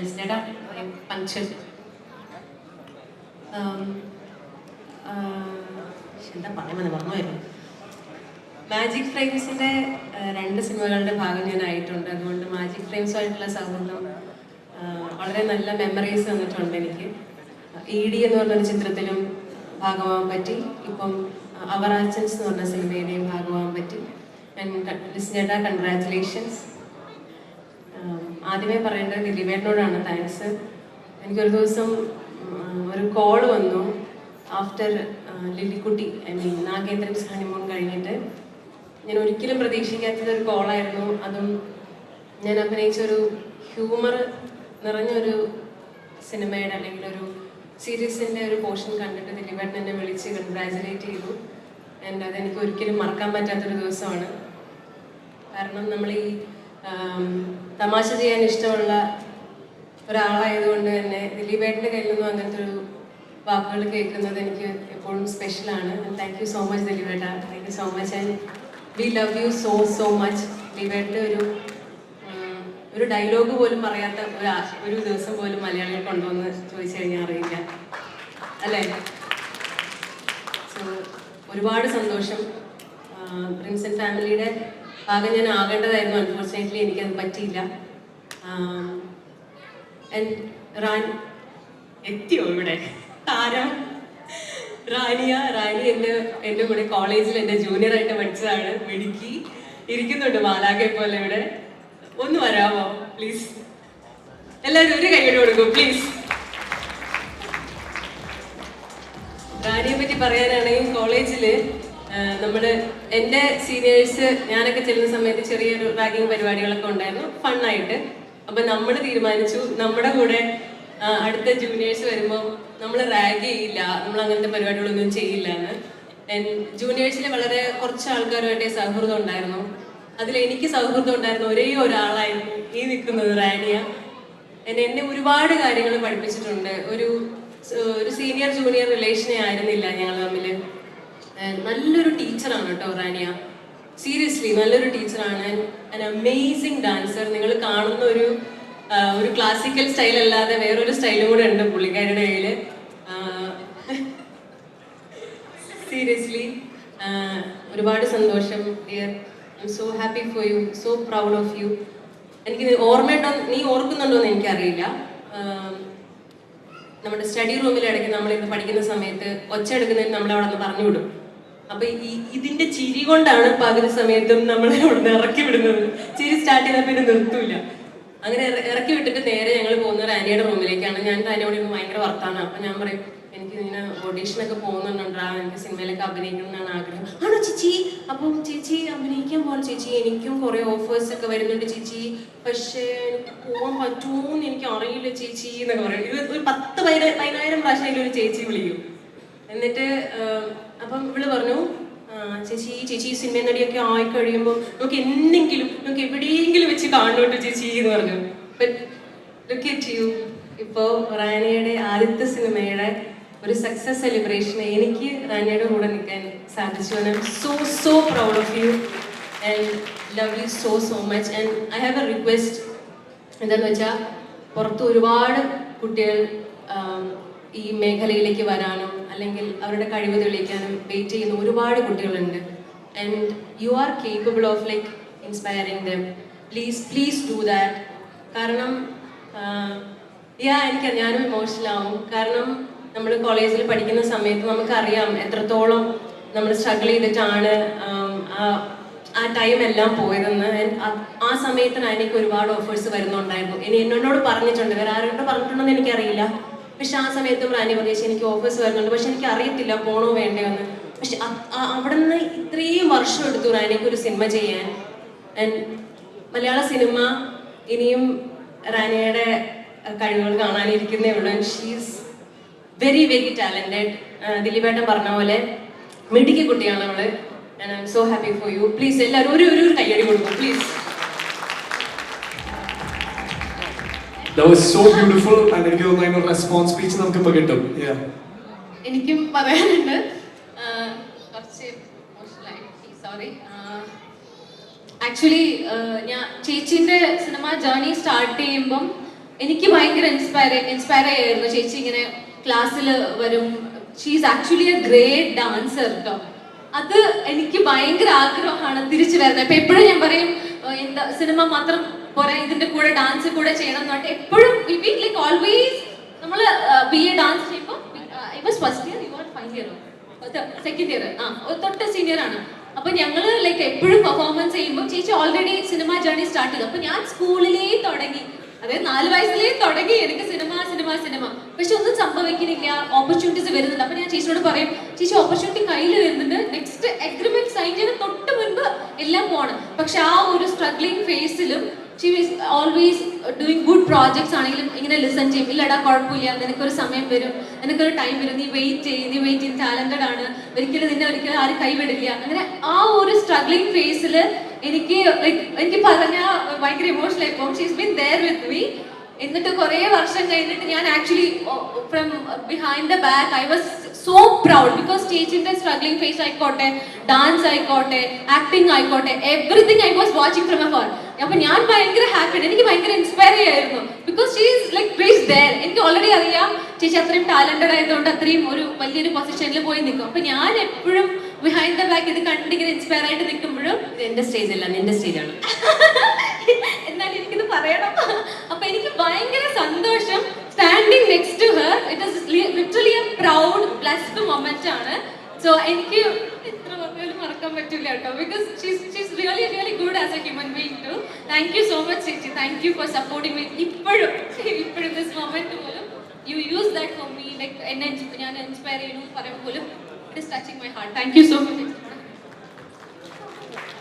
ലിസ്റ്റേഡ function എന്താ പറയുന്നത് മറന്നുമായിരുന്നു magic ഫ്രെയിംസിന്റെ രണ്ട് സിനിമകളുടെ ഭാഗം ഞാൻ ആയിട്ടുണ്ട്. അതുകൊണ്ട് മാജിക് ഫ്രെയിംസുമായിട്ടുള്ള സൗഹൃദം വളരെ നല്ല മെമ്മറീസ് തന്നിട്ടുണ്ട് എനിക്ക്. ഇ ഡി എന്ന് പറഞ്ഞൊരു ചിത്രത്തിലും ഭാഗമാകാൻ പറ്റി. ഇപ്പം അവറാച്ചൻസ് എന്ന് പറഞ്ഞ സിനിമയുടെയും ഭാഗമാകാൻ പറ്റി. ലിസ്നേട്ട കൺഗ്രാറ്റുലേഷൻസ് ആദ്യമേ പറയേണ്ടത് ദിലീപേട്ടനോടാണ് താങ്ക്സ് എനിക്കൊരു ദിവസം ഒരു കോൾ വന്നു. ആഫ്റ്റർ ലില്ലിക്കുട്ടി ഐ മീൻ നാഗേന്ദ്രൻ ഹണിമൂൺ കഴിഞ്ഞിട്ട് ഞാൻ ഒരിക്കലും പ്രതീക്ഷിക്കാത്തത് ഒരു കോളായിരുന്നു അതും ഞാൻ അഭിനയിച്ച ഒരു ഹ്യൂമർ നിറഞ്ഞൊരു സിനിമയുടെ അല്ലെങ്കിൽ ഒരു സീരീസിന്റെ ഒരു പോർഷൻ കണ്ടിട്ട് ദിലീപേട്ടൻ എന്നെ വിളിച്ച് കൺഗ്രാജുലേറ്റ് ചെയ്തു. ആൻഡ് അതെനിക്ക് ഒരിക്കലും മറക്കാൻ പറ്റാത്തൊരു ദിവസമാണ്. കാരണം നമ്മൾ ഈ തമാശ ചെയ്യാൻ ഇഷ്ടമുള്ള ഒരാളായതുകൊണ്ട് തന്നെ ദിലീപേട്ടന്റെ കയ്യിൽ നിന്നും അങ്ങനത്തെ ഒരു വാക്കുകൾ കേൾക്കുന്നത് എനിക്ക് എപ്പോഴും സ്പെഷ്യലാണ് thank you so much ദിലീപേട്ട. Thank you so much and we love you so so much ദിലീപേട്ട ഒരു ഒരു ഡയലോഗ് പോലും പറയാത്ത ഒരു ഒരു ദിവസം പോലും മലയാളികൾ കൊണ്ടുവന്ന് ചോദിച്ചു കഴിഞ്ഞാൽ അറിയില്ല. അല്ലേ? സോ ഒരുപാട് സന്തോഷം പ്രിൻസ് ആൻഡ് ഫാമിലിയുടെ ഭാഗം ഞാൻ ആകേണ്ടതായിരുന്നു. അൺഫോർച്ചുനേറ്റ്ലി എനിക്കത് പറ്റിയില്ല. റാൻ എത്തിയോ ഇവിടെ? ആരാ? റാനിയ റാനി എന്റെ എന്റെ കൂടെ കോളേജിൽ എന്റെ ജൂനിയർ ആയിട്ട് പഠിച്ചതാണ്. മിടുക്കി. ഇരിക്കുന്നുണ്ട് മാലാഖെ പോലെ ഇവിടെ. ഒന്ന് വരാമോ പ്ലീസ് എല്ലാവരും ഒരു കൈയ്യോട് കൊടുക്കും. പ്ലീസ് റാനിയെ പറ്റി പറയാനാണെങ്കിൽ കോളേജിൽ നമ്മുടെ എന്റെ സീനിയേഴ്സ് ഞാനൊക്കെ ചെല്ലുന്ന സമയത്ത് ചെറിയൊരു റാഗിങ് പരിപാടികളൊക്കെ ഉണ്ടായിരുന്നു. ഫണ്ണായിട്ട് അപ്പൊ നമ്മൾ തീരുമാനിച്ചു. നമ്മുടെ കൂടെ അടുത്ത ജൂനിയേഴ്സ് വരുമ്പോൾ നമ്മൾ റാഗ് ചെയ്യില്ല. നമ്മൾ അങ്ങനത്തെ പരിപാടികളൊന്നും ചെയ്യില്ല എന്ന് ജൂനിയേഴ്സിൽ വളരെ കുറച്ച് ആൾക്കാരുമായിട്ട് സൗഹൃദം ഉണ്ടായിരുന്നു. അതിൽ എനിക്ക് സൗഹൃദം ഉണ്ടായിരുന്ന ഒരേ ഒരാളായിരുന്നു ഈ നിൽക്കുന്നത് റാനിയ. എന്നെ എന്നെ ഒരുപാട് കാര്യങ്ങൾ പഠിപ്പിച്ചിട്ടുണ്ട്. ഒരു ഒരു സീനിയർ ജൂനിയർ റിലേഷനെ ആയിരുന്നില്ല ഞങ്ങൾ തമ്മിൽ നല്ലൊരു ടീച്ചറാണ് കേട്ടോ റാനിയ. സീരിയസ്ലി നല്ലൊരു ടീച്ചറാണ്. ആൻ അമേസിങ് ഡാൻസർ നിങ്ങൾ കാണുന്ന ഒരു ഒരു ക്ലാസിക്കൽ സ്റ്റൈൽ അല്ലാതെ വേറൊരു സ്റ്റൈലും കൂടെ ഉണ്ട് പുള്ളിക്കാരുടെ കയ്യിൽ സീരിയസ്ലി ഒരുപാട് സന്തോഷം dear I'm so happy for you so proud of you എനിക്ക് ഓർമ്മയുണ്ടോ? നീ ഓർക്കുന്നുണ്ടോ എന്ന് എനിക്കറിയില്ല. നമ്മുടെ സ്റ്റഡി റൂമിൽ ഇടയ്ക്ക് നമ്മൾ ഇന്ന് പഠിക്കുന്ന സമയത്ത് ഒച്ച എടുക്കുന്നതിന് നമ്മൾ അവിടെ നിന്ന് പറഞ്ഞു വിടും അപ്പൊ ഈ ഇതിന്റെ ചിരി കൊണ്ടാണ് പകുതി സമയത്തും നമ്മളെ ഇവിടുന്ന് ഇറക്കി വിടുന്നത്. ചിരി സ്റ്റാർട്ട് ചെയ്താൽ പിന്നെ നിർത്തൂല. അങ്ങനെ ഇറ- ഇറക്കി വിട്ടിട്ട് നേരെ ഞങ്ങൾ പോകുന്നത് ആനിയുടെ റൂമിലേക്കാണ്. ഞാൻ ആനിയോട് ഭയങ്കര വർത്താണ് അപ്പൊ ഞാൻ പറയും എനിക്ക് ഇങ്ങനെ ഓഡീഷനൊക്കെ പോകുന്നുണ്ടാ എനിക്ക് സിനിമയിലൊക്കെ അഭിനയിക്കണം എന്നാണ് ആഗ്രഹം. ആണോ ചേച്ചി? അപ്പം ചേച്ചി അഭിനയിക്കാൻ പോകണം ചേച്ചി. എനിക്കും കുറെ ഓഫേഴ്സ് ഒക്കെ വരുന്നുണ്ട് ചേച്ചി. പക്ഷേ എനിക്ക് പോകാൻ പറ്റുമോ എന്ന് എനിക്ക് അറിയില്ല ചേച്ചി എന്നൊക്കെ പറയും. ഒരു പത്ത് പതിന പതിനായിരം പ്രാവശ്യം ഒരു ചേച്ചി വിളിക്കും. എന്നിട്ട് അപ്പം ഇവൾ പറഞ്ഞു "ആ, ചേച്ചി ചേച്ചി ഈ സിനിമ നടിയൊക്കെ ആയി കഴിയുമ്പോൾ നമുക്ക് എന്തെങ്കിലും നമുക്ക് എവിടെയെങ്കിലും വെച്ച് കാണുന്നുണ്ട് ചേച്ചി എന്ന് പറഞ്ഞു. ലുക്ക് യു ഇപ്പോൾ റാനിയുടെ ആദ്യത്തെ സിനിമയുടെ ഒരു സക്സസ് സെലിബ്രേഷൻ എനിക്ക് റാനിയുടെ കൂടെ നിൽക്കാൻ സാധിച്ചു. I'm so so proud of you and love you so so much and I have a request എന്താണെന്ന് വെച്ചാൽ പുറത്ത് ഒരുപാട് കുട്ടികൾ ഈ മേഖലയിലേക്ക് വരാനും അല്ലെങ്കിൽ അവരുടെ കഴിവ് തെളിയിക്കാനും വെയിറ്റ് ചെയ്യുന്ന ഒരുപാട് കുട്ടികളുണ്ട്. And you are capable of like inspiring them please please do that കാരണം യാ എനിക്ക് ഞാനും ഇമോഷണൽ ആവും. കാരണം നമ്മൾ കോളേജിൽ പഠിക്കുന്ന സമയത്ത് നമുക്കറിയാം എത്രത്തോളം നമ്മൾ സ്ട്രഗിൾ ചെയ്തിട്ടാണ് ആ- ടൈം എല്ലാം പോയതെന്ന്. ആ- സമയത്തിനാണ് സമയത്തിന് എനിക്ക് ഒരുപാട് ഓഫേഴ്സ് വരുന്നുണ്ടായിരുന്നു. ഇനി എന്നോട് പറഞ്ഞിട്ടുണ്ട്. വേറെ ആരോട് പറഞ്ഞിട്ടുണ്ടെന്ന് എനിക്കറിയില്ല. പക്ഷെ ആ സമയത്ത് റാനി പറഞ്ഞു എനിക്ക് ഓഫീസ് വരുന്നുണ്ട്. പക്ഷെ എനിക്ക് അറിയത്തില്ല പോണോ വേണ്ടയോ എന്ന് പക്ഷെ അവിടെ നിന്ന് ഇത്രയും വർഷം എടുത്തു റാനിക്ക് ഒരു സിനിമ ചെയ്യാൻ. ആൻഡ് മലയാള സിനിമ ഇനിയും റാനിയുടെ കഴിവുകൾ കാണാനിരിക്കുന്നേ ഉള്ളൂ. ഷീസ് വെരി വെരി ടാലന്റഡ് ദിലീപേട്ടൻ പറഞ്ഞ പോലെ മിടുക്കി കുട്ടിയാണ് അവൾ. I'm so happy for you please എല്ലാവരും ഒരു ഒരു കയ്യടി കൊടുക്കും. പ്ലീസ് So beautiful and എനിക്ക് തോന്നുന്നു റെസ്പോൺസ് സ്പീച്ച് നമുക്ക് ഇപ്പൊ കിട്ടും. എനിക്കും പറയാനുണ്ട്. കുറച്ച് സോറി ആക്ച്വലി ഞാൻ ചേച്ചീന്റെ സിനിമ ജേർണി സ്റ്റാർട്ട് ചെയ്യുമ്പം എനിക്ക് ഭയങ്കര ഇൻസ്പയർ ഇൻസ്പയർ ആയിരുന്നു. ചേച്ചി ഇങ്ങനെ ക്ലാസ്സിൽ വരും. She's actually a great dancer കേട്ടോ അത് എനിക്ക് ഭയങ്കര ആഗ്രഹമാണ് തിരിച്ചു വരുന്നത്. ഇപ്പൊ എപ്പോഴും ഞാൻ പറയും സിനിമ മാത്രം പോരാ ഇതിന്റെ കൂടെ ഡാൻസ് കൂടെ ചെയ്യണം എന്ന് പറഞ്ഞിട്ട് എപ്പോഴും ലൈക്ക് ഓൾവേസ് നമ്മൾ ബി എ ഡാൻസ് ചെയ്യുമ്പോൾ I was first year you are five year second year ആ തൊട്ട് സീനിയർ ആണ്. അപ്പൊ ഞങ്ങൾ ലൈക്ക് എപ്പോഴും പെർഫോമൻസ് ചെയ്യുമ്പോൾ ചേച്ചി ഓൾറെഡി സിനിമ ജേർണി സ്റ്റാർട്ട് ചെയ്തു. അപ്പൊ ഞാൻ സ്കൂളിലേ തുടങ്ങി. അതായത് നാല് വയസ്സിലേ തുടങ്ങി എനിക്ക് സിനിമ സിനിമ സിനിമ പക്ഷെ ഒന്നും സംഭവിക്കുന്നില്ല. ഓപ്പർച്യൂണിറ്റീസ് വരുന്നുണ്ട്. അപ്പൊ ഞാൻ ചേച്ചിയോട് പറയും ചേച്ചി ഓപ്പർച്യൂണിറ്റി കയ്യിൽ വരുന്നുണ്ട് നെക്സ്റ്റ് അഗ്രിമെന്റ് സൈൻ ചെയ്യുന്ന തൊട്ട് മുൻപ് എല്ലാം പോണം പക്ഷെ ആ ഒരു സ്ട്രഗ്ലിംഗ് ഫേസിലും she is always doing good projects ആണെങ്കിലും ഇങ്ങനെ ലിസൺ ചെയ്യും. ഇല്ലടാ കുഴപ്പമില്ല നിനക്കൊരു സമയം വരും നിനക്കൊരു ടൈം വരും നീ വെയിറ്റ് ചെയ്യും നീ വെയിറ്റ് ചെയ്യും ടാലന്റഡ് ആണ് ഒരിക്കലും നിന്നെ ഒരിക്കലും ആരും കൈവിടില്ല. അങ്ങനെ ആ ഒരു സ്ട്രഗ്ലിംഗ് ഫേസിൽ എനിക്ക് ലൈക്ക് എനിക്ക് പറഞ്ഞാൽ ഭയങ്കര emotional ആയിപ്പോൾ she's been there with me എന്നിട്ട് കുറേ വർഷം കഴിഞ്ഞിട്ട് ഞാൻ actually from behind the back I was so proud because ചേച്ചിന്റെ സ്ട്രഗ്ലിംഗ് ഫേസ് ആയിക്കോട്ടെ ഡാൻസ് ആയിക്കോട്ടെ ആക്ടിങ് ആയിക്കോട്ടെ everything I was watching from afar അപ്പൊ ഞാൻ ഭയങ്കര ഹാപ്പിയാണ് എനിക്ക് ഭയങ്കര ഇൻസ്പയർ ചെയ്യായിരുന്നു. Because she is like please there എനിക്ക് ഓൾറെഡി അറിയാം ചേച്ചി അത്രയും ടാലന്റഡ് ആയതുകൊണ്ട് അത്രയും ഒരു വലിയൊരു പൊസിഷനിൽ പോയി നിൽക്കും. അപ്പൊ ഞാൻ എപ്പോഴും ബിഹൈൻഡ് ദ ബാക്ക് ഇത് കണ്ടിങ്ങനെ ഇൻസ്പയർ ആയിട്ട് നിൽക്കുമ്പോഴും എന്റെ സ്റ്റേജ് അല്ല നിന്റെ സ്റ്റേജാണ് എന്നാലും എനിക്കിത് പറയണം. അപ്പൊ എനിക്ക് ഭയങ്കര സന്തോഷം standing next to her it is literally a blessed moment ആണ്. സോ എനിക്ക് എത്ര പറഞ്ഞാലും മറക്കാൻ പറ്റില്ല കേട്ടോ. Because she's really really good as a human being to thank you so much ചേച്ചി. Thank you for supporting me ഇപ്പോഴും ഇപ്പോഴും ദിസ് മൊമെന്റ് പോലും you use that for me like എന്നെ ഞാൻ ഇൻസ്പയർ ചെയ്യണമെന്ന് പറയുമ്പോൾ പോലും it is touching my heart thank you so much